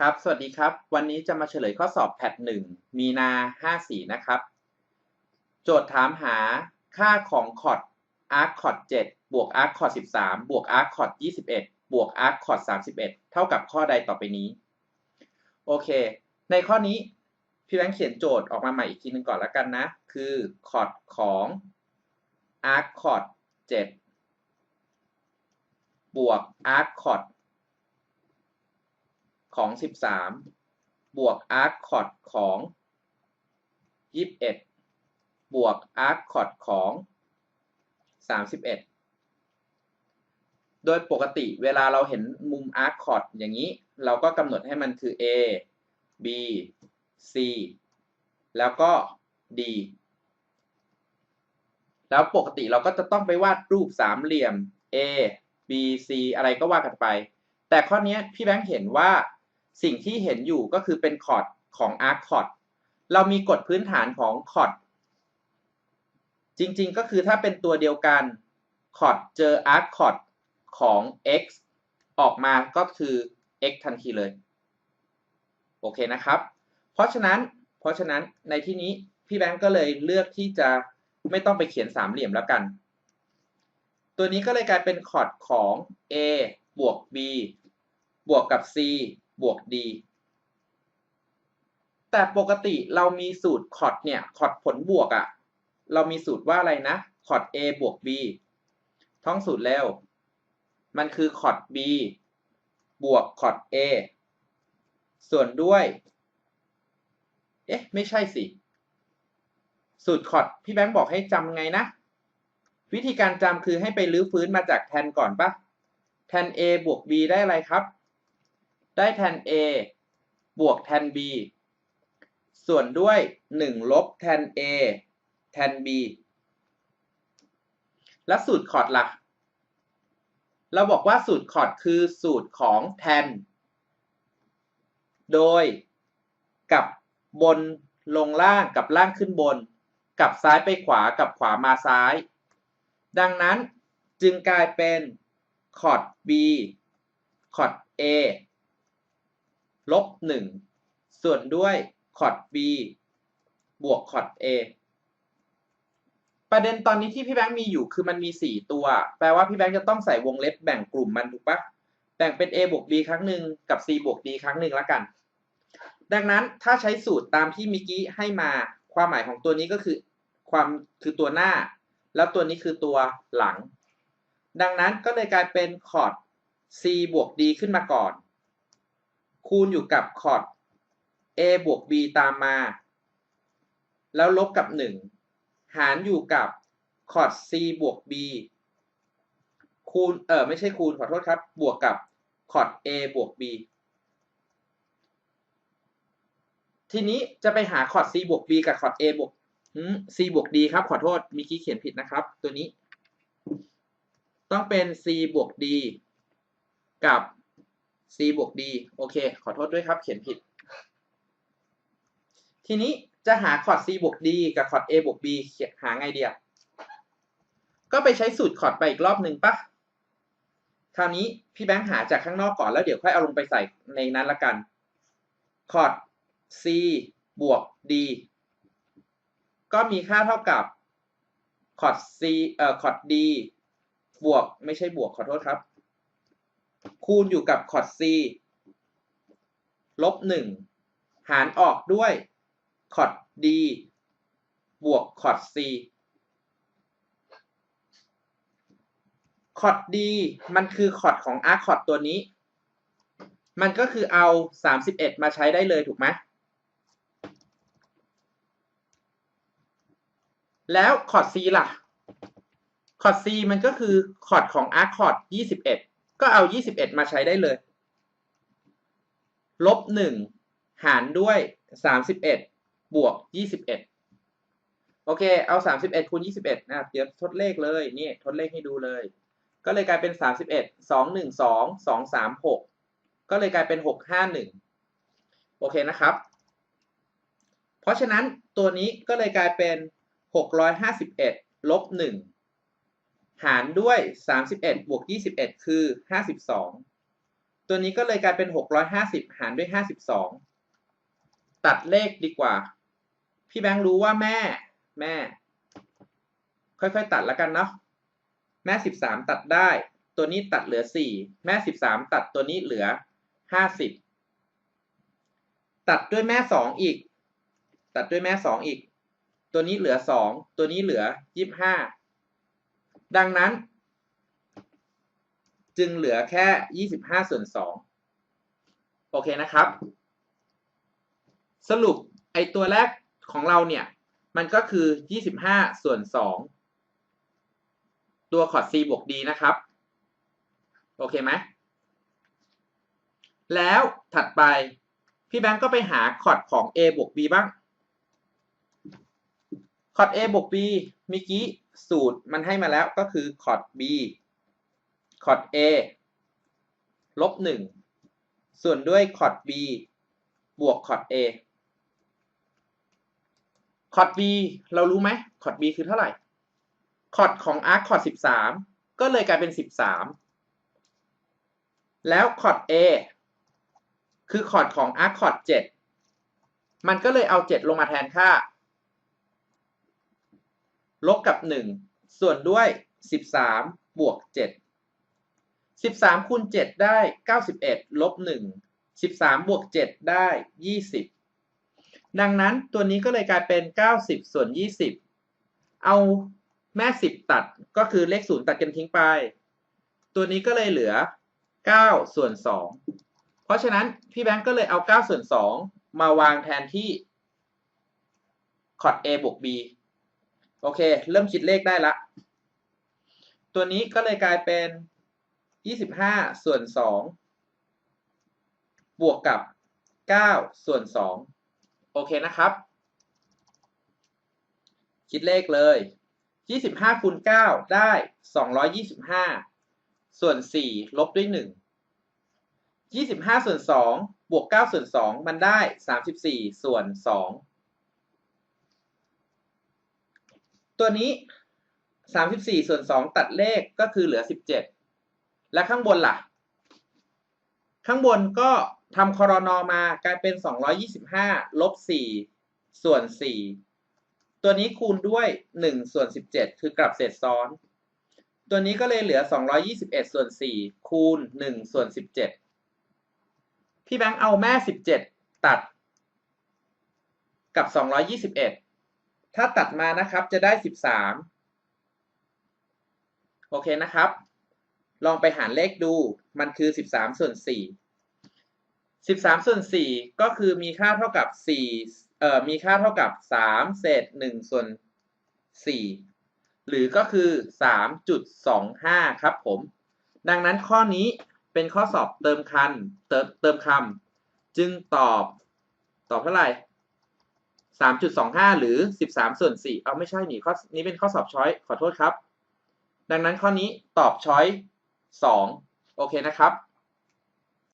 ครับ สวัสดีครับ วันนี้จะมาเฉลยข้อสอบแพทหนึ่งมีนาห้าสี่นะครับ โจทย์ถามหาค่าของคอร์ดอาร์คอร์ดเจ็ดบวกอาร์คอร์ดสิบสามบวกอาร์คอร์ดยี่สิบเอ็ดบวกอาร์คอร์ดสามสิบเอ็ดเท่ากับข้อใดต่อไปนี้ โอเค ในข้อนี้ พี่แบงค์เขียนโจทย์ออกมาใหม่อีกทีหนึ่งก่อนแล้วกันนะ คือคอร์ดของอาร์คอร์ดเจ็ดบวกอาร์คอร์ด ของ 13 บวกอาร์คคอร์ดของ 21 บวกอาร์คคอร์ดของ 31 โดยปกติเวลาเราเห็นมุมอาร์คคอร์ดอย่างนี้ เราก็กำหนดให้มันคือ A B C แล้วก็ D แล้วปกติเราก็จะต้องไปวาดรูปสามเหลี่ยม A B C อะไรก็ว่ากันไป แต่ข้อนี้พี่แบงค์เห็นว่า สิ่งที่เห็นอยู่ก็คือเป็นคอร์ดของอาร์คคอร์ดเรามีกฎพื้นฐานของคอร์ดจริงๆ ก็คือถ้าเป็นตัวเดียวกันคอร์ดเจออาร์คคอร์ดของ x ออกมาก็คือ x ทันทีเลย โอเคนะครับ เพราะฉะนั้น เพราะฉะนั้นในที่นี้พี่แบงก์ก็เลยเลือกที่จะไม่ต้องไปเขียนสามเหลี่ยมแล้วกัน ตัวนี้ก็เลยกลายเป็นคอร์ดของ a บวก b บวกกับ c บวก d แต่ปกติเรามีสูตรคอร์ดเนี่ยคอร์ดผลบวกอะ่ะ เรามีสูตรว่าอะไรนะคอร์ด a บวก b ท่องสูตรแล้ว มันคือคอร์ด b บวกคอร์ด a ส่วนด้วย เอ๊ะ ไม่ใช่สิ สูตรคอร์ดพี่แบงค์บอกให้จำไงนะ วิธีการจำคือให้ไปลื้อฟื้นมาจากแทนก่อนปะแทน a บวก b ได้อะไรครับ ได้แทน a บวกแทน b ส่วนด้วย 1 ลบแทน a แทน b และสูตรคอร์ดละ่ะ เราบอกว่าสูตรคอร์ดคือสูตรของแทน โดยกับบนลงล่างกับล่างขึ้นบน กับซ้ายไปขวากับขวามาซ้าย ดังนั้นจึงกลายเป็นคอร์ด b คอร์ด a ลบหนึ่งส่วนด้วยคอร์ด b บวกคอร์ด a ประเด็นตอนนี้ที่พี่แบงค์มีอยู่คือมันมี 4 ตัว แปลว่าพี่แบงค์จะต้องใส่วงเล็บแบ่งกลุ่มมันถูกปะแบ่งเป็น a บวก b ครั้งหนึ่งกับ c บวก d ครั้งหนึ่งแล้วกัน ดังนั้นถ้าใช้สูตรตามที่มิกี้ให้มา ความหมายของตัวนี้ก็คือความคือตัวหน้า แล้วตัวนี้คือตัวหลัง ดังนั้นก็เลยกลายเป็นคอร์ด c บวก d ขึ้นมาก่อน คูณอยู่กับคอร์ด a บวก b ตามมา แล้วลบกับ 1 หารอยู่กับคอร์ด c บวก b คูณเออไม่ใช่คูณขอโทษครับ บวกกับคอร์ด a บวก b ทีนี้จะไปหาคอร์ด c บวก b กับคอร์ด a บวก c บวก d ครับขอโทษมีคีเขียนผิดนะครับ ตัวนี้ ต้องเป็น c บวก d กับ c บวก d โอเค ขอโทษด้วยครับ เขียนผิด ทีนี้จะหาคอร์ด c บวก d กับคอร์ด a บวก b หาไงเดียก็ไปใช้สูตรคอร์ดไปอีกรอบหนึ่งปะคราวนี้พี่แบงค์หาจากข้างนอกก่อนแล้วเดี๋ยวค่อยเอาลงไปใส่ในนั้นละกันคอร์ด c บวก d ก็มีค่าเท่ากับคอร์ด c เอ่อคอร์ด d บวกไม่ใช่บวกขอโทษครับ คูณอยู่กับคอร์ด c ลบหนึ่งหารออกด้วยคอร์ด d บวกคอร์ด c คอร์ด d มันคือคอร์ดของอาร์คอร์ดตัวนี้ มันก็คือเอา 31 มาใช้ได้เลยถูกไหมแล้วคอร์ด c ล่ะ คอร์ด c มันก็คือคอร์ดของอาร์คอร์ด21 ก็เอา 21 มาใช้ได้เลย ลบ 1 หารด้วย 31 บวก 21 โอเค เอา 31คูณ21 นะเดี๋ยวทดเลขเลย นี่ ทดเลขให้ดูเลย ก็เลยกลายเป็น 31 2 1 2 2 3 6 ก็เลยกลายเป็น 6 5 1 โอเคนะครับ เพราะฉะนั้นตัวนี้ก็เลยกลายเป็น 651 ลบ 1 หารด้วย 31 บวก 21 คือ 52 ตัวนี้ก็เลยกลายเป็นหกร้อยห้าสิบหารด้วยห้าสิบสองตัดเลขดีกว่า พี่แบงค์รู้ว่าแม่ แม่ ค่อยๆตัดแล้วกันเนาะ แม่สิบสามตัดได้ ตัวนี้ตัดเหลือสี่แม่สิบสามตัดตัวนี้เหลือห้าสิบตัดด้วยแม่สองอีก ตัดด้วยแม่สองอีก ตัวนี้เหลือสองตัวนี้เหลือยี่ห้า ดังนั้น จึงเหลือแค่ยี่สิบห้าส่วนสองโอเคนะครับ สรุปไอตัวแรกของเราเนี่ย มันก็คือยี่สิบห้าส่วนสองตัวคอร์ด c บวก d นะครับ โอเคไหมแล้วถัดไป พี่แบงก์ก็ไปหาคอร์ดของ a บวก b บ้าง คอร์ด a บวก b มื่อกี้สูตรมันให้มาแล้วก็คือคอร์ด b คอร์ด a ลบหนึ่งส่วนด้วยคอร์ด b บวกคอร์ด a คอร์ด b เรารู้ไหมคอร์ด b คือเท่าไหร่ คอร์ดของ arc คอร์ดสิบสามก็เลยกลายเป็นสิบสามแล้วคอร์ด a คือคอร์ดของ arc คอร์ดเจ็ดมันก็เลยเอาเจ็ดลงมาแทนค่า ลบกับหนึ่งส่วนด้วยสิบสามบวกเจ็ดสิบสามคูณเจ็ดได้เก้าสิบเอ็ดลบหนึ่งสิบสามบวกเจ็ดได้ยี่สิบดังนั้นตัวนี้ก็เลยกลายเป็นเก้าสิบส่วนยี่สิบเอาแม่สิบตัดก็คือเลขศูนย์ตัดกันทิ้งไป ตัวนี้ก็เลยเหลือเก้าส่วนสองเพราะฉะนั้นพี่แบงก์ก็เลยเอาเก้าส่วนสองมาวางแทนที่คอร์ด A บวก B โอเค เริ่มคิดเลขได้ละ ตัวนี้ก็เลยกลายเป็น 25 ส่วน 2 บวกกับ 9 ส่วน 2 โอเคนะครับ คิดเลขเลย 25คูณ9ได้ 225 ส่วน 4 ลบด้วย 1 25 ส่วน 2 บวก 9 ส่วน 2 มันได้ 34 ส่วน 2 ตัวนี้ 34 ส่วน 2 ตัดเลขก็คือเหลือ 17 และข้างบนล่ะ ข้างบนก็ทำคอรนอมากลายเป็น 225 ลบ 4 ส่วน 4 ตัวนี้คูณด้วย 1 ส่วน 17 คือกลับเศษซ้อน ตัวนี้ก็เลยเหลือ 221 ส่วน 4 คูณ 1 ส่วน 17 พี่แบงค์เอาแม่ 17 ตัดกับ 221 ถ้าตัดมานะครับจะได้ 13 โอเคนะครับ ลองไปหารเลขดู มันคือ 13 ส่วน 4 13 ส่วน 4 ก็คือมีค่าเท่ากับ 4 เอ่อ มีค่าเท่ากับ 3 เศษ 1 ส่วน 4 หรือก็คือ 3.25 ครับผม ดังนั้นข้อนี้เป็นข้อสอบเติมคัน เติมเติมคำจึงตอบ ตอบเท่าไหร่ 3.25 หรือ 13 ส่วน 4 เอาไม่ใช่นี่ข้อนี้เป็นข้อสอบช้อยขอโทษครับ ดังนั้นข้อนี้ตอบช้อย 2 โอเคนะครับ